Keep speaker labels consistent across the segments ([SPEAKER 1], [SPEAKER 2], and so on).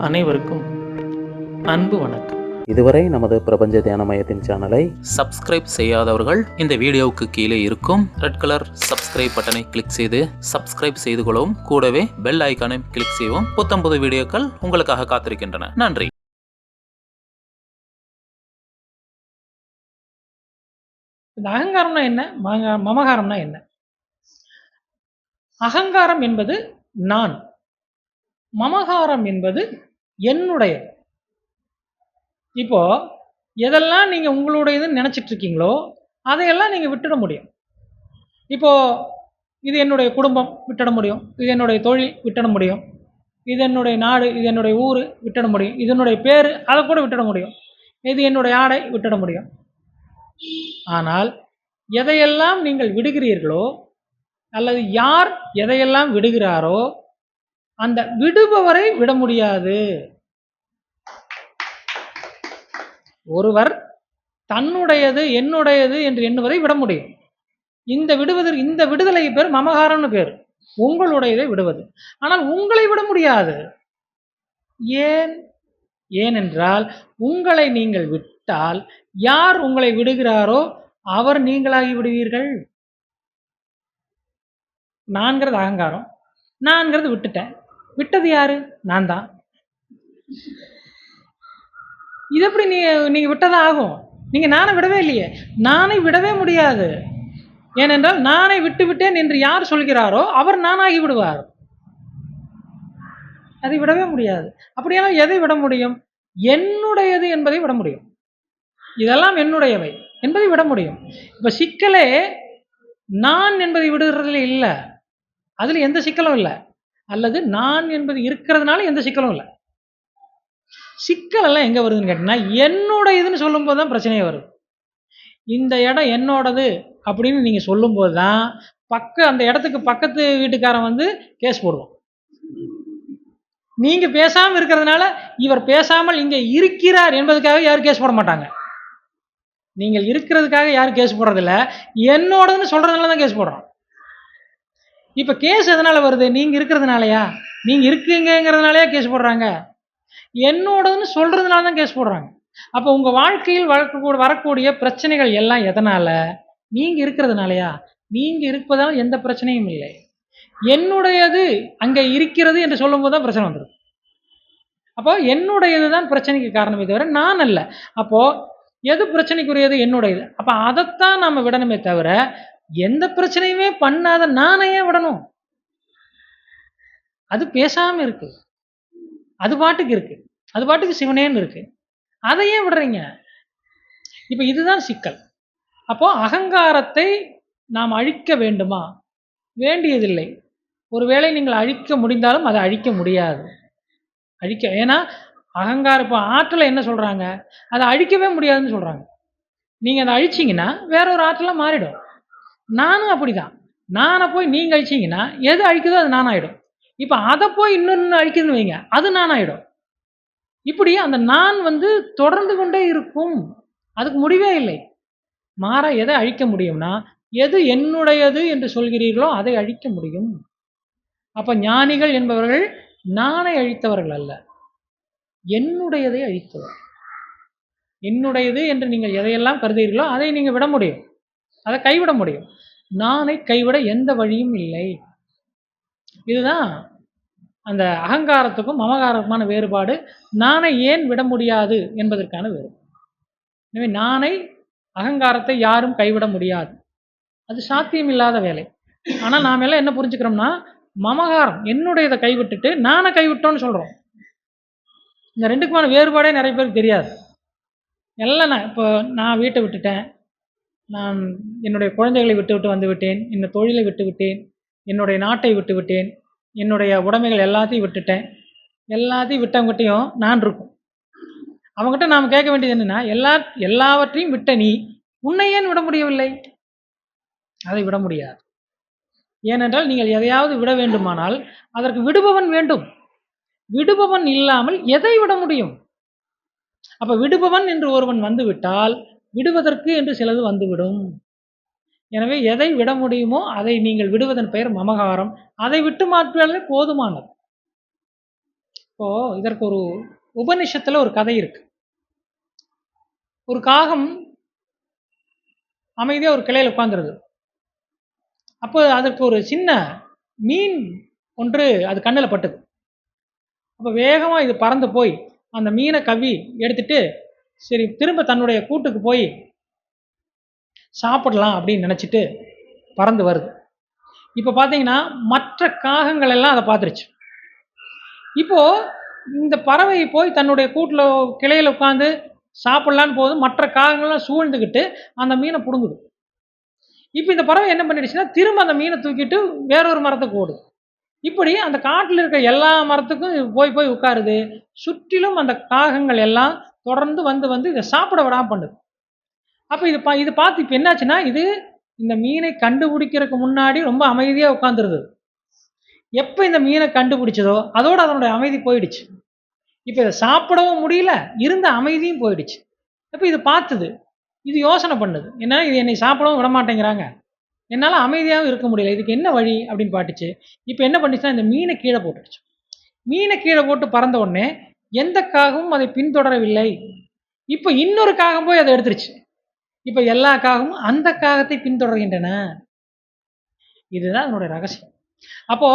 [SPEAKER 1] அனைவருக்கும் அன்பு வணக்கம்.
[SPEAKER 2] இதுவரை நமது பிரபஞ்ச தியான மையத்தின் சேனலை
[SPEAKER 1] சப்ஸ்கிரைப் செய்யாதவர்கள் இந்த வீடியோவுக்கு கீழே இருக்கும் ரெட் கலர் சப்ஸ்கிரைப் பட்டனை கிளிக் செய்து சப்ஸ்கிரைப் செய்து கொள்ளவும். கூடவே பெல் ஐக்கானை கிளிக் செய்யவும். புத்தம்புது வீடியோக்கள் உங்களுக்காக காத்திருக்கின்றன. நன்றி.
[SPEAKER 3] இந்த அகங்காரம்னா என்ன? மக- மமகாரம்னா என்ன? அகங்காரம் என்பது நான். மமகாரம் என்பது என்னுடைய. இப்போ எதெல்லாம் நீங்க உங்களுடையதுன்னு நினைச்சிட்டு இருக்கீங்களோ அதையெல்லாம் நீங்க விட்டுட முடியும். இப்போ இது என்னுடைய குடும்பம் விட்டுட முடியும். இது என்னுடைய தொழில் விட்டுட முடியும். இது என்னுடைய நாடு இது என்னுடைய ஊர் விட்டுட முடியும். இது என்னுடைய பேர் அதை கூட விட்டுட முடியும். இது என்னுடைய ஆடை விட்டுட முடியும். ஆனால் எதையெல்லாம் நீங்கள் விடுகிறீர்களோ அல்லது யார் எதையெல்லாம் விடுகிறாரோ அந்த விடுபவரை விட முடியாது. ஒருவர் தன்னுடையது என்னுடையது என்று எண்ணுவதை விட முடியும். இந்த விடுவதற்கு இந்த விடுதலை பேர் மமகாரம்னு பேர். உங்களுடையதை விடுவது. ஆனால் உங்களை விட முடியாது. ஏன்? ஏனென்றால் உங்களை நீங்கள் விட்டால் யார் உங்களை விடுகிறாரோ அவர் நீங்களாகி விடுவீர்கள். நான்கிறது அகங்காரம். நான்கிறது விட்டுட்டேன். விட்டது யாரு? நான் தான் இது எப்படி நீ நீங்க விட்டதா ஆகும்? நீங்க நானை விடவே இல்லையே. நானை விடவே முடியாது. ஏனென்றால் நானே விட்டு விட்டேன் என்று யார் சொல்கிறாரோ அவர் நானாகி விடுவார். அதை விடவே முடியாது. அப்படியெல்லாம் எதை விட முடியும்? என்னுடையது என்பதை விட முடியும். இதெல்லாம் என்னுடையவை என்பதை விட முடியும். இப்ப சிக்கலே நான் என்பதை விடுறதுல இல்லை. அதுல எந்த சிக்கலும் இல்லை. அல்லது நான் என்பது இருக்கிறதுனால எந்த சிக்கலும் இல்லை. சிக்கல் எல்லாம் எங்க வருதுன்னு கேட்டீங்கன்னா என்னுடையதுன்னு சொல்லும்போது தான் பிரச்சனையே வருது. இந்த இடம் என்னோடது அப்படின்னு நீங்க சொல்லும்போது தான் பக்க அந்த இடத்துக்கு பக்கத்து வீட்டுக்காரன் வந்து கேஸ் போடுவான். நீங்கள் பேசாமல் இருக்கிறதுனால இவர் பேசாமல் இங்கே இருக்கிறார் என்பதுக்காக யாரும் கேஸ் போட மாட்டாங்க. நீங்கள் இருக்கிறதுக்காக யாரும் கேஸ் போடுறதில்ல. என்னோடதுன்னு சொல்கிறதுனால தான் கேஸ் போடுறோம் இப்போ கேஸ் எதனால வருது? நீங்க இருக்கிறதுனாலயா? நீங்க இருக்குங்கிறதுனாலயா கேஸ் போடுறாங்க. என்னோடதுன்னு சொல்கிறதுனால தான் கேஸ் போடுறாங்க. அப்போ உங்க வாழ்க்கையில் வளர்க்க வரக்கூடிய பிரச்சனைகள் எல்லாம் எதனால? நீங்க இருக்கிறதுனாலயா? நீங்க இருப்பதால் எந்த பிரச்சனையும் இல்லை. என்னுடையது அங்கே இருக்கிறது என்று சொல்லும்போது தான் பிரச்சனை வந்துடும் அப்போ என்னுடையது தான் பிரச்சனைக்கு காரணமே தவிர நான் அல்ல. அப்போ எது பிரச்சனைக்குரியது? என்னுடையது. அப்போ அதைத்தான் நம்ம விடணுமே தவிர எந்த பிரச்சனையுமே பண்ணாத நானே ஏன் விடணும். அது பேசாம இருக்கு. அது பாட்டுக்கு இருக்கு. அது பாட்டுக்கு சிவனேன்னு இருக்கு. அதை ஏன் விடுறீங்க? இப்ப இதுதான் சிக்கல். அப்போ அகங்காரத்தை நாம் அழிக்க வேண்டுமா? வேண்டியதில்லை. ஒருவேளை நீங்கள் அழிக்க முடிந்தாலும் அதை அழிக்க முடியாது. அழிக்க ஏன்னா அகங்காரம் இப்போ ஆற்றலை என்ன சொல்றாங்க? அதை அழிக்கவே முடியாதுன்னு சொல்றாங்க. நீங்க அதை அழிச்சிங்கன்னா வேற ஒரு ஆற்றலா மாறிடும். நானும் அப்படிதான். நானை போய் நீங்க அழிச்சீங்கன்னா எது அழிக்குதோ அது நானாயிடும். இப்போ அதை போய் இன்னொன்று அழிக்குதுன்னு வைங்க அது நானாயிடும். இப்படி அந்த நான் வந்து தொடர்ந்து கொண்டே இருக்கும். அதுக்கு முடிவே இல்லை. மாற எதை அழிக்க முடியும்னா எது என்னுடையது என்று சொல்கிறீர்களோ அதை அழிக்க முடியும். அப்ப ஞானிகள் என்பவர்கள் நானை அழித்தவர்கள் அல்ல. என்னுடையதை அழித்தவர். என்னுடையது என்று நீங்கள் எதையெல்லாம் கருதுகிறீர்களோ அதை நீங்க விட முடியும். அதை கைவிட முடியும். நானை கைவிட எந்த வழியும் இல்லை. இதுதான் அந்த அகங்காரத்துக்கும் மமகாரத்துக்குமான வேறுபாடு. நானை ஏன் விட முடியாது என்பதற்கான வேறு எனவே நானை அகங்காரத்தை யாரும் கைவிட முடியாது. அது சாத்தியம் இல்லாத வேலை. ஆனால் நாம் எல்லாம் என்ன புரிஞ்சுக்கிறோம்னா மமகாரம் என்னுடையதை கைவிட்டுட்டு நானை கைவிட்டோன்னு சொல்கிறோம் இந்த ரெண்டுக்குமான வேறுபாடே நிறைய பேருக்கு தெரியாது. எல்லாம் நான் இப்போ நான் வீட்டை விட்டுட்டேன். நான் என்னுடைய குழந்தைகளை விட்டுவிட்டு வந்துவிட்டேன் வந்து விட்டேன். என்னுடைய தொழிலை விட்டு விட்டேன். என்னுடைய நாட்டை விட்டு விட்டேன். என்னுடைய உடைமைகள் எல்லாத்தையும் விட்டுட்டேன். எல்லாத்தையும் விட்டவங்ககிட்டையும் நான் இருக்கும். அவங்ககிட்ட நாம் கேட்க வேண்டியது என்னென்னா எல்லா எல்லாவற்றையும் விட்ட நீ உன்னை ஏன் விட முடியவில்லை? அதை விட முடியாது. ஏனென்றால் நீங்கள் எதையாவது விட வேண்டுமானால் அதற்கு விடுபவன் வேண்டும். விடுபவன் இல்லாமல் எதை விட முடியும்? அப்ப விடுபவன் என்று ஒருவன் வந்து விட்டால் விடுவதற்கு என்று சிலது வந்துவிடும். எனவே எதை விட முடியுமோ அதை நீங்கள் விடுவதன் பெயர் மமகாரம். அதை விட்டு மாற்றுவதே போதுமானது. இப்போ இதற்கு ஒரு உபனிஷத்துல ஒரு கதை இருக்கு. ஒரு காகம் அமைதியா ஒரு கிளையில உட்கார்ந்துருது. அப்போ அதற்கு ஒரு சின்ன மீன் ஒன்று அது கண்ணில் பட்டுது. அப்போ வேகமாக இது பறந்து போய் அந்த மீனை கவி எடுத்துட்டு சரி திரும்ப தன்னுடைய கூட்டுக்கு போய் சாப்பிடலாம் அப்படின்னு நினச்சிட்டு பறந்து வருது. இப்போ பார்த்தீங்கன்னா மற்ற காகங்கள் எல்லாம் அதை பார்த்துருச்சு. இப்போ இந்த பறவை போய் தன்னுடைய கூட்டில் கிளையில உட்காந்து சாப்பிட்லான்னு போது மற்ற காகங்கள்லாம் சூழ்ந்துக்கிட்டு அந்த மீனை பிடுங்குது. இப்போ இந்த பறவை என்ன பண்ணிடுச்சுன்னா திரும்ப அந்த மீனை தூக்கிட்டு வேறொரு மரத்துக்கு ஓடுது. இப்படி அந்த காட்டில் இருக்க எல்லா மரத்துக்கும் போய் போய் உட்காருது. சுற்றிலும் அந்த காகங்கள் எல்லாம் தொடர்ந்து வந்து வந்து இதை சாப்பிட விடாம பண்ணுது அப்போ இது பா இது பார்த்து இப்போ என்னாச்சுன்னா இது இந்த மீனை கண்டுபிடிக்கிறதுக்கு முன்னாடி ரொம்ப அமைதியாக உட்காந்துருது எப்போ இந்த மீனை கண்டுபிடிச்சதோ அதோடு அதனுடைய அமைதி போயிடுச்சு. இப்போ இதை சாப்பிடவும் முடியல இருந்த அமைதியும் போயிடுச்சு. அப்போ இது பார்த்தது இது யோசனை பண்ணுது. என்ன இது என்னை சாப்பிடவும் விட மாட்டேங்கிறாங்க என்னால் அமைதியாகவும் இருக்க முடியல இதுக்கு என்ன வழி அப்படின்னு பாட்டுச்சு இப்போ என்ன பண்ணிச்சுன்னா இந்த மீனை கீழே போட்டுடுச்சு. மீனை கீழே போட்டு பறந்த உடனே எந்த காகமும் அதை பின்தொடரவில்லை. இப்போ இன்னொரு காகம் போய் அதை எடுத்துருச்சு. இப்போ எல்லா காகமும் அந்த காகத்தை பின்தொடர்கின்றன. இதுதான் அதனுடைய ரகசியம். அப்போ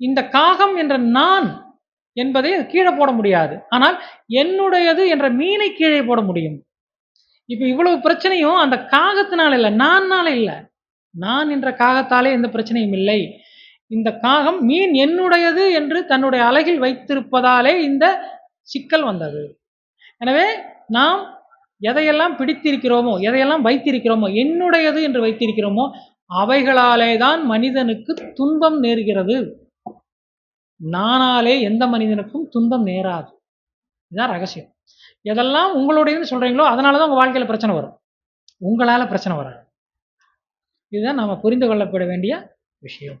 [SPEAKER 3] இந்த காகம் என்ற நான் என்பதை அது கீழே போட முடியாது. ஆனால் என்னுடையது என்ற மீனை கீழே போட முடியும். இப்போ இவ்வளவு பிரச்சனையும் அந்த காகத்தினால இல்லை நான்னால இல்லை. நான் என்ற காகத்தாலே எந்த பிரச்சனையும் இல்லை. இந்த காகம் மீன் என்னுடையது என்று தன்னுடைய அழகில் வைத்திருப்பதாலே இந்த சிக்கல் வந்தது. எனவே நாம் எதையெல்லாம் பிடித்திருக்கிறோமோ எதையெல்லாம் வைத்திருக்கிறோமோ என்னுடையது என்று வைத்திருக்கிறோமோ அவைகளாலே தான் மனிதனுக்கு துன்பம் நேர்கிறது. நானாலே எந்த மனிதனுக்கும் துன்பம் நேராது. இதுதான் ரகசியம். எதெல்லாம் உங்களுடையதுன்னு சொல்றீங்களோ அதனால தான் உங்க வாழ்க்கையில பிரச்சனை வரும். உங்களால பிரச்சனை வராது. இதுதான் நாம புரிந்து கொள்ளப்பட வேண்டிய விஷயம்.